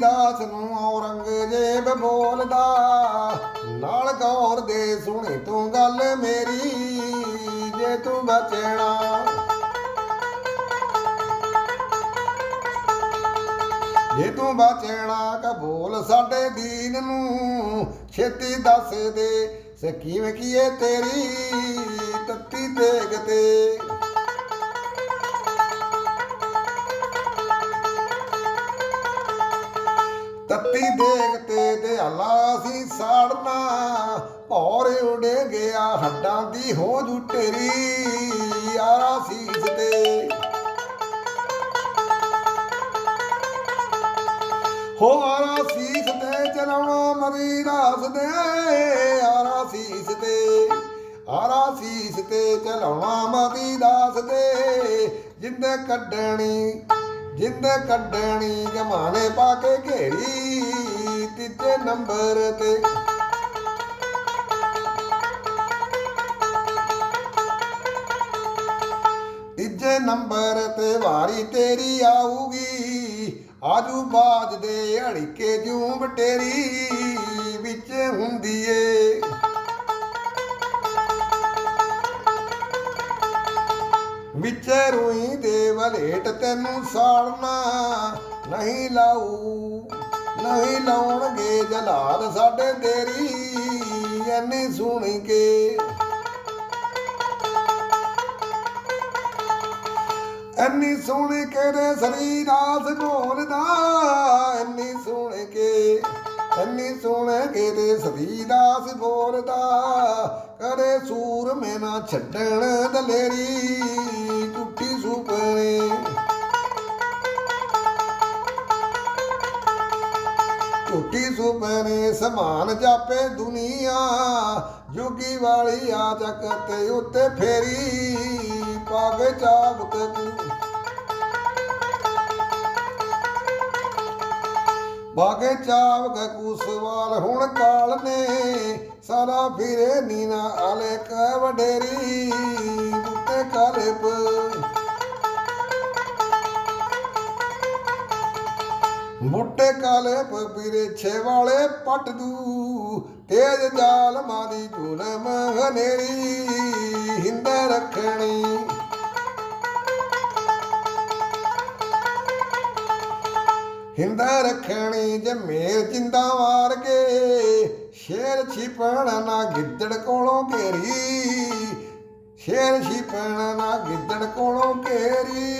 ਦਾਸ ਨੂੰ ਔਰੰਗਜ਼ੇਬ ਬੋਲਦਾ, ਨਾਲ ਗੌਰ ਦੇ ਸੁਣੀ ਤੂੰ ਗੱਲ ਮੇਰੀ, ਜੇ ਤੂੰ ਬਚਣਾ। ਜੇ ਤੂੰ ਬਚਣਾ ਕਬੂਲ ਸਾਡੇ ਦੀਨ ਨੂੰ, ਛੇਤੀ ਦੱਸ ਦੇ ਸਕੀਮ ਕੀਏ ਤੇਰੀ, ਤੱਤੀ ਤੇਗ ਤੇ। ਤੱਤੀ ਦੇਗ ਤੇ ਦਿਆਲਾ ਸੀ ਸਾੜਨਾ, ਭੌਰ ਉਡੇ ਗਿਆ ਹੱਡਾਂ ਦੀ ਹੋ ਜੂ ਢੇਰੀ, ਯਾਰਾ ਸੀਸ ਤੇ। ਹੋ ਆਰਾ ਸੀਸ ਤੇ ਚਲਾਉਣਾ ਮਰੀ ਰਾਸ ਦੇ, ਆਰਾ ਸੀਸ ਤੇ। ਆਰਾ ਸੀਸ ਤੇ ਚਲਾਉਣਾ ਮਰੀ ਦਾਸ ਦੇ ਜਿੰਦੇ ਕੱਢਣੀ ਜਿੰਦੇ ਕੱਢਣੀ, ਜਮਾਨੇ ਪਾ ਕੇ ਘੇਰੀ, ਤੀਜੇ ਨੰਬਰ ਤੇ। ਤੀਜੇ ਨੰਬਰ ਤੇ ਵਾਰੀ ਤੇਰੀ ਆਊਗੀ, ਆਜੂ ਬਾਜ ਦੇ ਅੜਕੇ ਜੂ ਬਟੇਰੀ, ਵਿੱਚ ਹੁੰਦੀ ਏ। ਵਿੱਚ ਰੂਈ ਦੇ ਵਲੇਟ ਤੈਨੂੰ ਸਾੜਨਾ ਨਹੀਂ ਲਾਊ, ਨਹੀਂ ਲਾਉਣਗੇ ਜਲਾਦ ਸਾਡੇ ਤੇਰੀ, ਐਨੀ ਸੁਣੀ ਕੇ। ਐਨੀ ਸੋਹਣੀ ਕਿਹੜੇ ਸਰੀਰਾਸ ਬੋਲਦਾ ਐਨੀ ਸੁਣ ਕੇ, ਐਨੀ ਸੋਹਣੇ ਕਿਹੜੇ ਸਰੀਰਾਸ ਬੋਲਦਾ ਕਰੇ ਸੂਰ ਮੈਂ ਨਾ ਛੱਡਣ ਦਲੇਰੀ ਟੁੱਟੀ ਸੁਪਨੇ ਸਮਾਨ ਜਾਪੇ ਦੁਨੀਆ, ਜੁਗੀ ਵਾਲੀ ਆ ਚੱਕ ਤੇ ਉੱਤੇ ਫੇਰੀ ਪਾਵੇ ਚਾਬਕ ਬਾਗੇ ਚਾਵ ਕੂ ਸਵਾਲ ਹੁਣ ਕਾਲ ਨੇ, ਸਾਰਾ ਫਿਰੇ ਨੀਨਾ ਆਲੇ ਕ ਵਡੇਰੀ ਬੁੱਟੇ ਕਾਲੇ ਪਪੀਰੇ ਛੇ ਵਾਲੇ ਪੱਟ ਦੂ, ਤੇਜ ਜਾਲ ਮਾਦੀ ਝੂਲਮ ਹਨੇਰੀ, ਹਿੰਦੇ ਰੱਖਣੀ। ਹਿੰਦਾ ਰੱਖਣੀ ਜੇ ਮੇਰ ਜਿੰਦਾ ਮਾਰ ਕੇ, ਸ਼ੇਰ ਛਿਪਣ ਨਾ ਗਿੱਦੜ ਕੋਲੋਂ ਘੇਰੀ। ਸ਼ੇਰ ਛਿਪਣ ਨਾ ਗਿੱਦੜ ਕੋਲੋਂ ਘੇਰੀ।